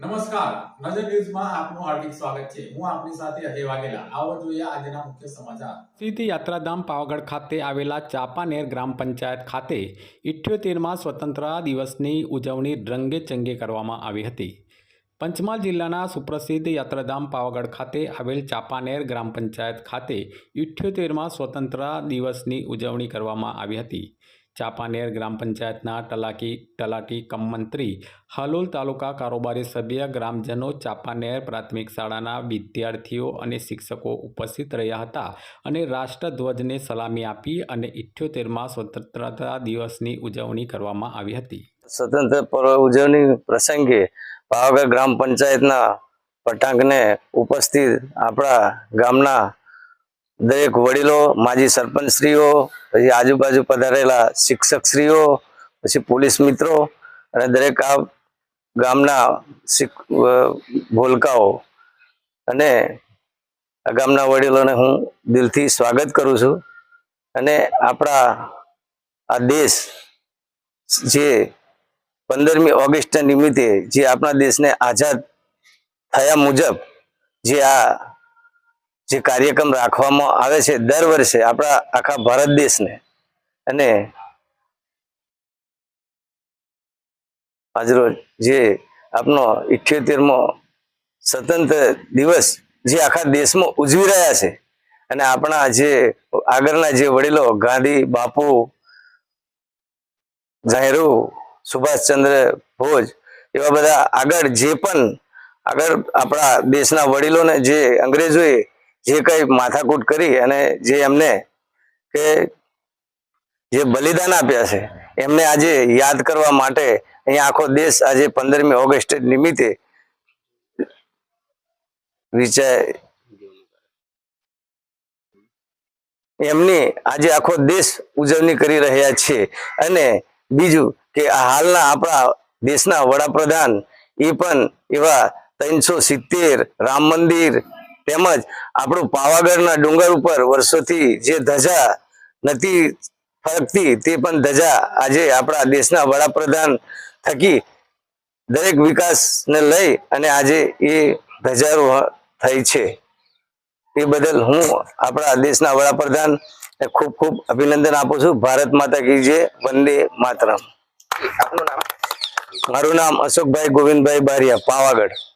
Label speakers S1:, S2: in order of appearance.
S1: નમસ્કાર. નજર ન્યૂઝમાં આપનું હાર્દિક સ્વાગત છે. હું આપની સાથે અજય વાઘેલા. આવો જોઈએ આજના મુખ્ય સમાચાર. સીધી યાત્રાધામ પાવાગઢ ખાતે આવેલા ચાપાનેર ગ્રામ પંચાયત ખાતે ઇઠ્યોતેરમાં સ્વતંત્રતા દિવસની ઉજવણી રંગે ચંગે કરવામાં આવી હતી. પંચમહાલ જિલ્લાના સુપ્રસિદ્ધ યાત્રાધામ પાવાગઢ ખાતે આવેલ ચાપાનેર ગ્રામ પંચાયત ખાતે ઇઠ્યોતેરમાં સ્વતંત્રતા દિવસની ઉજવણી કરવામાં આવી હતી. ચાપાનેર ગ્રામ પંચાયતના તલાકી, તલાટી કમ મંત્રી, હાલોલ તાલુકા કારોબારી સભ્ય, ગ્રામજનો, ચાપાનેર પ્રાથમિક શાળાના વિદ્યાર્થીઓ અને શિક્ષકો ઉપસ્થિત રહ્યા હતા અને રાષ્ટ્રધ્વજને સલામી આપી અને ઇઠ્યોતેરમાં સ્વતંત્રતા દિવસની ઉજવણી કરવામાં આવી હતી.
S2: સ્વતંત્ર પર્વ ઉજવણી પ્રસંગે પાવાગઢ ગ્રામ પંચાયતના પટાંગને ઉપસ્થિત આપણા ગામના દરેક વડીલો, માજી સરપંચશ્રીઓ, પછી આજુબાજુ પધારેલા શિક્ષકશ્રીઓ, પછી પોલીસ મિત્રો અને દરેક આ ગામના ભોલકાઓ. અને આ ગામના વડીલોને હું દિલથી સ્વાગત કરું છું. અને આપણા આ દેશ જે પંદરમી ઓગસ્ટ નિમિત્તે જે આપણા દેશને આઝાદ થયા મુજબ જે આ જે કાર્યક્રમ રાખવામાં આવે છે દર વર્ષે આપણા આખા ભારત દેશને. અને આજરોજ જે આપનો ઇઠ્યોતેરમો સ્વતંત્ર દિવસ જે આખા દેશમાં ઉજવી રહ્યા છે અને આપણા જે આગળના જે વડીલો ગાંધી, બાપુ નહેરુ સુભાષચંદ્ર ભોજ એવા બધા આગળ જે પણ આગળ આપણા દેશના વડીલોને જે અંગ્રેજોએ જે કઈ માથાકૂટ કરી અને જે એમને કે જે બલિદાન આપ્યા છે, એમને આજે યાદ કરવા માટે અહીંયા આખો દેશ આજે પંદરમી ઓગસ્ટ નિમિત્તે વિચાર એમની આજે આખો દેશ ઉજવણી કરી રહ્યા છે. અને બીજું કે હાલના આપણા દેશના વડાપ્રધાન એ પણ એવા ત્રણસો સિત્તેર રામ મંદિર તેમજ આપણું પાવાગઢના ડુંગર ઉપર વર્ષોથી જે ધજા નથી ફરકતી તે પણ ધજા આજે આપણા દેશના વડાપ્રધાન થકી દરેક વિકાસને લઈ અને આજે એ ધજારો થઈ છે. એ બદલ હું આપણા દેશના વડાપ્રધાન ખૂબ ખૂબ અભિનંદન આપું છું. ભારત માતા કી જય, વંદે માતરમ.
S3: આપનું નામ?
S2: મારું નામ અશોકભાઈ ગોવિંદભાઈ બારિયા, પાવાગઢ.